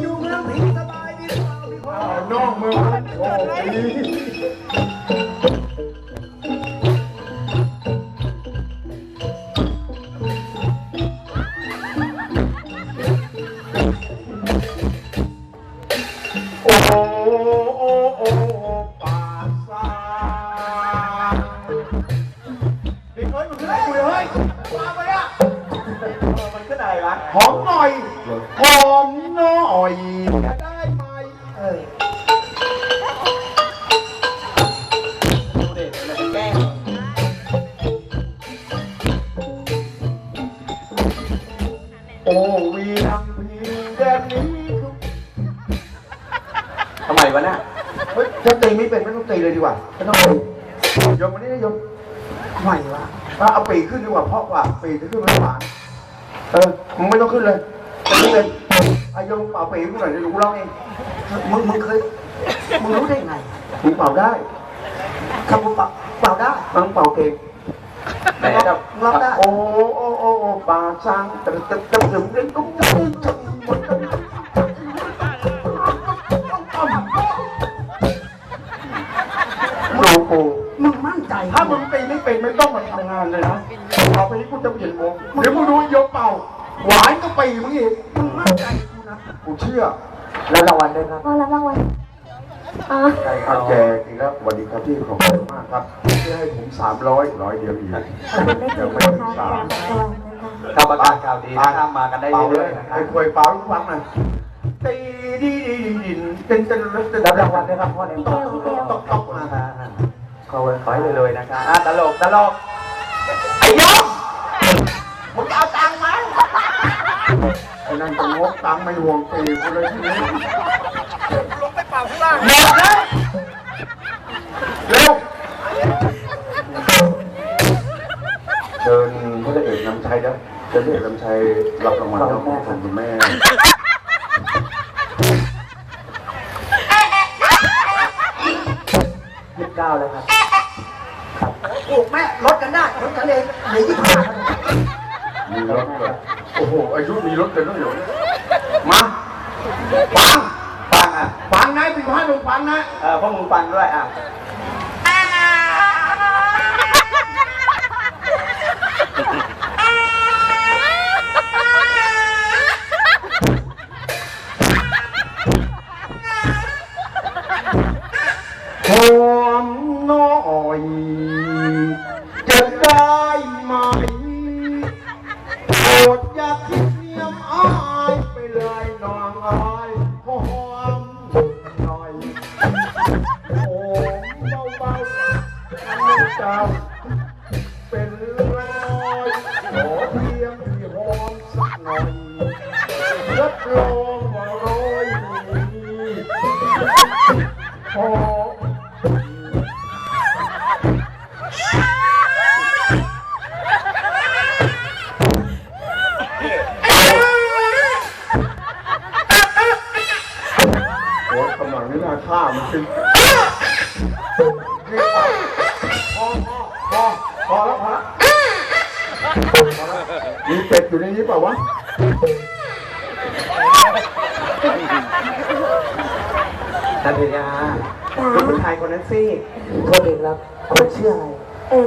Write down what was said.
อยู่เมืองผีสบายดีหรือเปล่าพี่พ่อเอาน้องเมืองมันโอ้ดีโอ้โอ้โอ้โอ้ป่าซาเด็กเฮ้ยมันขึ้นไหนกูเลยเฮ้ยมาไป หอมหน่อยหอมหน่อยจะได้ไหมเออดูเด็กมันจะแกล้งโอ้วีรังพีแดนนี้คือทำไมวะน่ะเฮ้ยถ้าตีไม่เป็นไม่ต้องตีเลยดีกว่าไม่ต้องตียกมานี่นะยกทำไมวะเอาเอาปีกขึ้นดีกว่าเพราะว่าปีกจะขึ้นไม่หวาน เออมึงไม่ต้องขึ้นเลยจะขึ้นเลยอายงเป่าเป๋กูหน่อยเดี๋ยวกูเล่าเองมึงมึงเคยมึงรู้ได้ไงมึงเป่าได้ถ้ามึงเป่าเป่าได้มึงเป่าเก่งแต่แบบเล่าได้โอ้โอ้โอ้ปาช้างตึ๊ดตึ๊ดตึ๊ดตึ๊ดตึ๊ดตึ๊ดตึ๊ดโลโก้ มึงมั่นใจถ้ามึงตีไม่เป็นไม่ต้องมาทำงานเลยนะเอาไปนี้กูจะเปลี่ยนวงเดี๋ยวมึงดูยกเป่า หวานก็ปีมึงอีกมึงมั่นใจกูนะกูเชื่อ แล้วรางวัลด้วยครับพอรับรางวัลอ๋อใช่ครับแจกอีกแล้วสวัสดีครับพี่ขอบคุณมากครับที่ให้ผมสามร้อยร้อยเดียวอีกขอบคุณได้เดี๋จยวริงไม่นะถึงคะสามจากรางวัลนะคะข่าวประกาศข่าวดีนะครับมากันได้เป่าเลเรื่อยยๆนะครัไอ้บควยเป่าทุกครั้งนะตีดีดีดีดีเป็นเป็นเป็นรับรางวัลด้วยครับพ่อในพี่ต่เดียวพี่เดียวตกตกมา ขอไว้ขอให้เลยๆนะครับอะตลกตลกไอ้ยงมึงจะเอาตังค์ไหมไอ้นั่นจะงกตังค์ไม่ห่วงปีกูเลยทีนี้หมดแล้วเร็วเชิญพระเอกนำชัยนะเชิญพระเอกนำชัยรับรางวัลแล้วขอบคุณคุณแม่ยี่สิบเก้าแล้วครับ ถูกแม่ลดกันได้ลดกันเองเหลือยี่สิบห้าครับมีรถด้วยโอ้โหอายุมีรถกันด้วยเหรอมาฟังฟังอะฟังนะสิบห้าหนุ่มฟังนะเออพวกมึงฟังด้วยอะหอมน้อย จ้า เป็นร้อยขอเพียงที่หอมสักหน่อยรับรองว่าร้อยนี้หอมโอ้ยกำลังนี่นาฆ่ามันจริง มีเป็ดอยู่ในนี้เปล่าวะนันทิยาจ๋าคุณผู้ชายคนนั้นสิโทษเองครับคนชื่ออะไร เออ